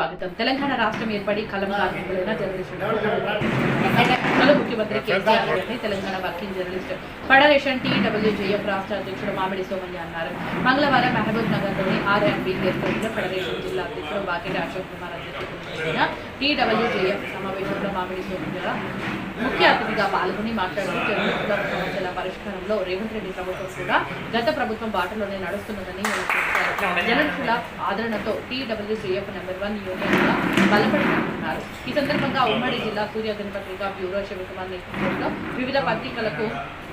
స్వాగతం. తెలంగాణ రాష్ట్రం ఏర్పడి కలం కార్మికులైన జర్నలిస్టులు హలో ముఖ్యమంత్రి కేసీఆర్ గారిని Telangana working journalist federation TWJF రాష్ట్ర అధ్యక్షుడు మామిడి సోమయ్య అన్నారు. మంగళవారం మహబూబ్ నగర్లోని ఆర్ అండ్ బి ఫెడరేషన్ జిల్లా అధ్యక్షుడు బాకెట్ అశోక్ కుమార్ అధ్యక్షతన జరిగిన టీడబ్ల్యూజేఎఫ్ సమావేశంలో మామిడి సోమయ్య ముఖ్య అతిథిగా పాల్గొని మాట్లాడుతూ సమస్యల పరిష్కారంలో రేవంత్ రెడ్డి ప్రభుత్వం కూడా గత ప్రభుత్వం బాటలోనే నడుస్తున్నదని జర్నలిస్టుల ఆదరణతో టీడబ్ల్యూజేఎఫ్ నెంబర్ వన్ యూనియన్ బలపడుతున్నారు ఈ సందర్భంగా ఉమ్మడి జిల్లా సూర్య గణపతిగా బ్యూరో శివకుమార్ నేతృత్వంలో వివిధ పత్రికలకు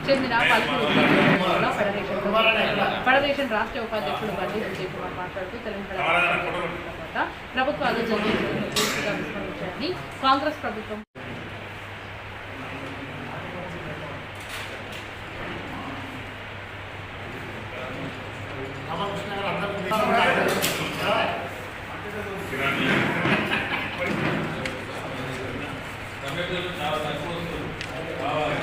చెందిన పలువురు ఫెడరేషన్ ఫెడరేషన్ రాష్ట్ర ఉపాధ్యక్షుడు బండి విజయ్ కుమార్ మాట్లాడుతూ తెలంగాణ తర్వాత ప్రభుత్వాలు జర్నలిస్టులను పూర్తిగా విస్మరించాయని కాంగ్రెస్ ప్రభుత్వం అంబేద్కర్ చాలా కావాలి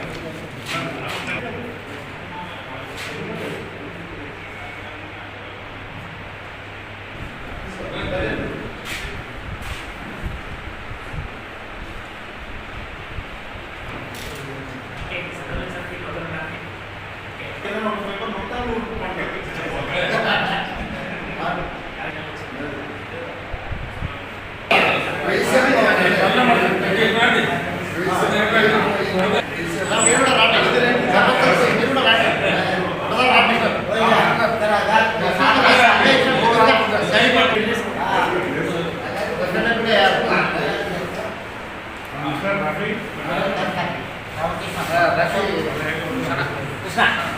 రాష్ట్ర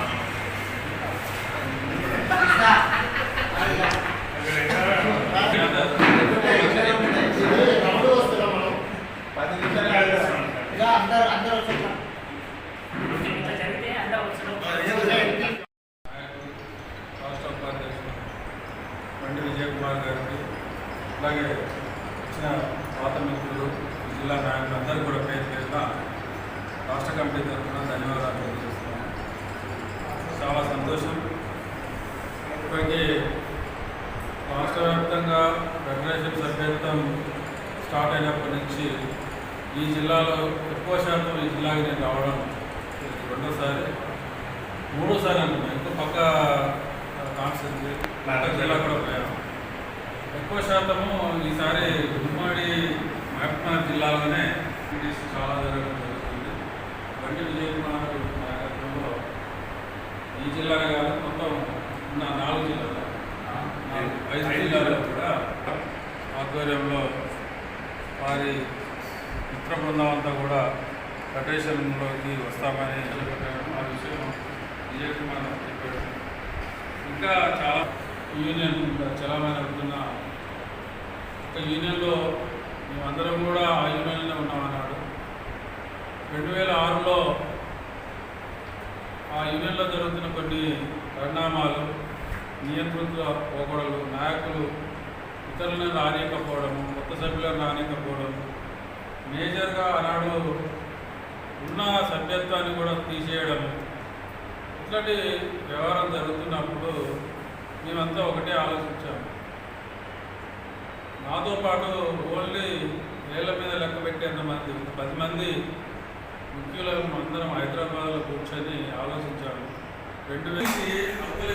కుమార్ గారికి అలాగే వచ్చిన పాత మిత్రులు జిల్లా నాయకులు అందరూ కూడా పేరు పేరున రాష్ట్ర కమిటీ తరఫున ధన్యవాదాలు తెలియజేస్తున్నాను. చాలా సంతోషం. ఇప్పటికీ రాష్ట్ర వ్యాప్తంగా ఫెడరేషన్ సభ్యత్వం స్టార్ట్ అయినప్పటి నుంచి ఈ జిల్లాలో ఎక్కువ శాతం ఈ జిల్లాకి నేను రావడం రెండోసారి మూడోసారి అనుకున్నాను ఇంకో పక్క కాన్స్టిట్యూన్సీ జిల్లా కూడా పోయాను ఎక్కువ శాతము ఈసారి ఉమ్మడి మహబూబ్నగర్ జిల్లాలోనే మీటింగ్స్ చాలా జరగడం జరుగుతుంది. బండి విజయ్ కుమార్ నాయకత్వంలో ఈ జిల్లానే కాదు మొత్తం ఉన్న నాలుగు జిల్లాలు. నాలుగు ఐదు జిల్లాలో కూడా ఆధ్వర్యంలో వారి మిత్ర బృందం అంతా కూడా ఫెడరేషన్లోకి వస్తామని ఆ విషయం విజయ్ కుమార్ నాకు చెప్పాడు ఇంకా చాలా యూనియన్ చలామణి అవుతున్న ఒక యూనియన్లో మేమందరం కూడా ఆ యూనియన్లో ఉన్నామన్నాడు రెండు వేల ఆరులో ఆ యూనియన్లో జరుగుతున్న కొన్ని పరిణామాలు నియంతృత్వ పోకడలు నాయకులు ఇతరులను రానియకపోవడము కొత్త సభ్యులను రానియకపోవడము మేజర్గా ఆనాడు ఉన్న సభ్యత్వాన్ని కూడా తీసేయడం ఇట్లాంటి వ్యవహారం జరుగుతున్నప్పుడు మేమంతా ఒకటే ఆలోచించాము. నాతో పాటు ఓన్లీ వేల మీద లెక్క పెట్టేంత మంది పది మంది ముఖ్యులను అందరం హైదరాబాద్లో కూర్చొని ఆలోచించాము. రెండు వేసి అవతల